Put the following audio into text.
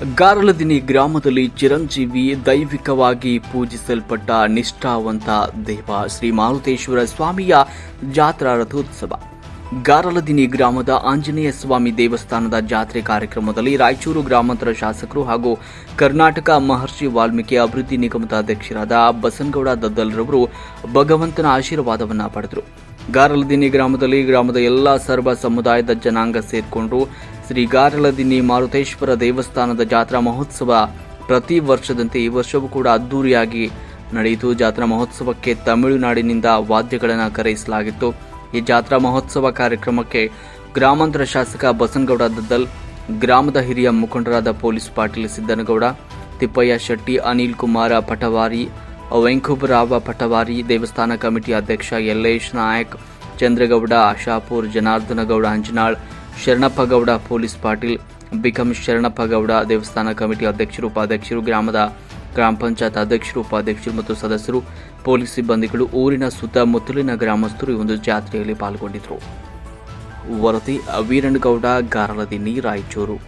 ಗಾರಲದಿನಿ ಗ್ರಾಮದಲ್ಲಿ ಚಿರಂಜೀವಿ ದೈವಿಕವಾಗಿ ಪೂಜಿಸಲ್ಪಟ್ಟ ನಿಷ್ಠಾವಂತ ದೇವ ಶ್ರೀ ಮಾರುತೇಶ್ವರ ಸ್ವಾಮಿಯ ಜಾತ್ರಾ ರಥೋತ್ಸವ. ಗಾರಲದಿನಿ ಗ್ರಾಮದ ಆಂಜನೇಯ ಸ್ವಾಮಿ ದೇವಸ್ಥಾನದ ಜಾತ್ರೆ ಕಾರ್ಯಕ್ರಮದಲ್ಲಿ ರಾಯಚೂರು ಗ್ರಾಮಾಂತರ ಶಾಸಕರು ಹಾಗೂ ಕರ್ನಾಟಕ ಮಹರ್ಷಿ ವಾಲ್ಮೀಕಿ ಅಭಿವೃದ್ಧಿ ನಿಗಮದ ಅಧ್ಯಕ್ಷರಾದ ಬಸನಗೌಡ ದದ್ದಲ್ರವರು ಭಗವಂತನ ಆಶೀರ್ವಾದವನ್ನು ಪಡೆದರು. ಗಾರಲದಿನಿ ಗ್ರಾಮದಲ್ಲಿ ಗ್ರಾಮದ ಎಲ್ಲ ಸರ್ವ ಸಮುದಾಯದ ಜನಾಂಗ ಸೇರಿಕೊಂಡು ಶ್ರೀ ಗಾರಲದಿನಿ ಮಾರುತೇಶ್ವರ ದೇವಸ್ಥಾನದ ಜಾತ್ರಾ ಮಹೋತ್ಸವ ಪ್ರತಿ ವರ್ಷದಂತೆ ಈ ವರ್ಷವೂ ಕೂಡ ಅದ್ದೂರಿಯಾಗಿ ನಡೆಯಿತು. ಜಾತ್ರಾ ಮಹೋತ್ಸವಕ್ಕೆ ತಮಿಳುನಾಡಿನಿಂದ ವಾದ್ಯಗಳನ್ನು ಕರೆಯಿಸಲಾಗಿತ್ತು. ಈ ಜಾತ್ರಾ ಮಹೋತ್ಸವ ಕಾರ್ಯಕ್ರಮಕ್ಕೆ ಗ್ರಾಮಾಂತರ ಶಾಸಕ ಬಸನಗೌಡ ದದ್ದಲ್, ಗ್ರಾಮದ ಹಿರಿಯ ಮುಖಂಡರಾದ ಪೊಲೀಸ್ ಪಾಟೀಲ್ ಸಿದ್ದನಗೌಡ, ತಿಪ್ಪಯ್ಯ ಶೆಟ್ಟಿ, ಅನಿಲ್ ಕುಮಾರ ಪಟವಾರಿ ವೆಂಕುಬರಾವ ಪಟವಾರಿ ದೇವಸ್ಥಾನ ಕಮಿಟಿ ಅಧ್ಯಕ್ಷ ಯಲ್ಲೇಶ್ ನಾಯಕ್, ಚಂದ್ರಗೌಡ, ಆಶಾಪುರ್ ಜನಾರ್ದನಗೌಡ, ಅಂಜನಾಳ್, ಶರಣಪ್ಪಗೌಡ, ಪೊಲೀಸ್ ಪಾಟೀಲ್, ಬಿಕಂ ಶರಣಪ್ಪಗೌಡ ದೇವಸ್ಥಾನ ಕಮಿಟಿ ಅಧ್ಯಕ್ಷರು, ಉಪಾಧ್ಯಕ್ಷರು, ಗ್ರಾಮದ ಗ್ರಾಮ ಪಂಚಾಯತ್ ಅಧ್ಯಕ್ಷರು, ಉಪಾಧ್ಯಕ್ಷರು ಮತ್ತು ಸದಸ್ಯರು, ಪೊಲೀಸ್ ಸಿಬ್ಬಂದಿಗಳು, ಊರಿನ ಸುತ್ತಮುತ್ತಲಿನ ಗ್ರಾಮಸ್ಥರು ಈ ಒಂದು ಜಾತ್ರೆಯಲ್ಲಿ ಪಾಲ್ಗೊಂಡಿದ್ದರು. ವರದಿ ವೀರಣಗೌಡ ಗಾರಲದಿನ್ನಿ ರಾಯಚೂರು.